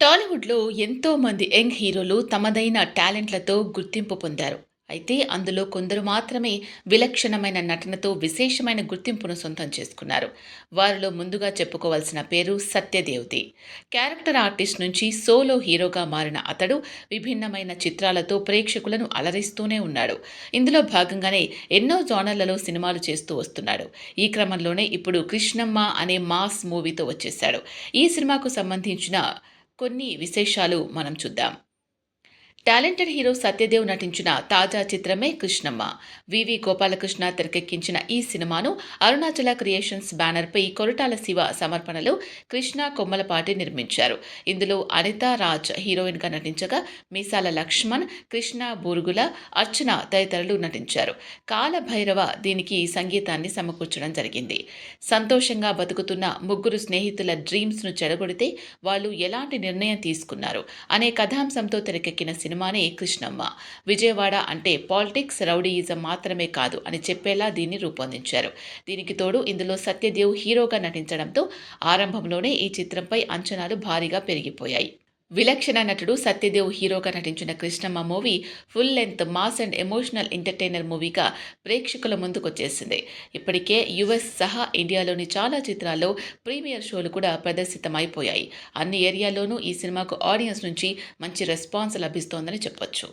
టాలీవుడ్‌లో ఎంతోమంది యంగ్ హీరోలు తమదైన టాలెంట్‌లతో గుర్తింపు పొందారు. అయితే అందులో కొందరు మాత్రమే విలక్షణమైన నటనతో విశేషమైన గుర్తింపును సొంతం చేసుకున్నారు. వారిలో ముందుగా చెప్పుకోవాల్సిన పేరు సత్యదేవ్‌ది. క్యారెక్టర్ ఆర్టిస్ట్ నుంచి సోలో హీరోగా మారిన అతడు విభిన్నమైన చిత్రాలతో ప్రేక్షకులను అలరిస్తూనే ఉన్నాడు. ఇందులో భాగంగానే ఎన్నో జోనర్లలో సినిమాలు చేస్తూ వస్తున్నాడు. ఈ క్రమంలోనే ఇప్పుడు 'కృష్ణమ్మ' అనే మాస్ మూవీతో వచ్చేశాడు. ఈ సినిమాకు సంబంధించిన కొన్ని విశేషాలు మనం చూద్దాం. టాలెంటెడ్ హీరో సత్యదేవ్ నటించిన తాజా చిత్రమే 'కృష్ణమ్మ'. వివి గోపాలకృష్ణ తెరకెక్కించిన ఈ సినిమాను అరుణాచల క్రియేషన్స్ బ్యానర్పై కొరటాల శివ సమర్పణలో కృష్ణ కొమ్మలపాటి నిర్మించారు. ఇందులో అనిత రాజ్ హీరోయిన్గా నటించగా మీసాల లక్ష్మణ్, కృష్ణ బూరుగుల, అర్చన తదితరులు నటించారు. కాలభైరవ దీనికి సంగీతాన్ని సమకూర్చడం జరిగింది. సంతోషంగా బతుకుతున్న ముగ్గురు స్నేహితుల డ్రీమ్స్‌ను చెడగొడితే వాళ్ళు ఎలాంటి నిర్ణయం తీసుకున్నారు అనే కథాంశంతో తెరకెక్కిన సినిమానే 'కృష్ణమ్మ'. విజయవాడ అంటే పాలిటిక్స్, రౌడీయిజం మాత్రమే కాదు అని చెప్పేలా దీన్ని రూపొందించారు. దీనికి తోడు ఇందులో సత్యదేవ్ హీరోగా నటించడంతో ఆరంభంలోనే ఈ చిత్రంపై అంచనాలు భారీగా పెరిగిపోయాయి. విలక్షణ నటుడు సత్యదేవ్ హీరోగా నటించిన 'Krishnamma' movie full length mass and emotional entertainer మూవీగా ప్రేక్షకుల ముందుకొచ్చేసింది. ఇప్పటికే యుఎస్ సహా ఇండియాలోని చాలా చిత్రాల్లో ప్రీమియర్ షోలు కూడా ప్రదర్శితమైపోయాయి. అన్ని ఏరియాల్లోనూ ఈ సినిమాకు ఆడియన్స్ నుంచి మంచి రెస్పాన్స్ లభిస్తోందని చెప్పొచ్చు.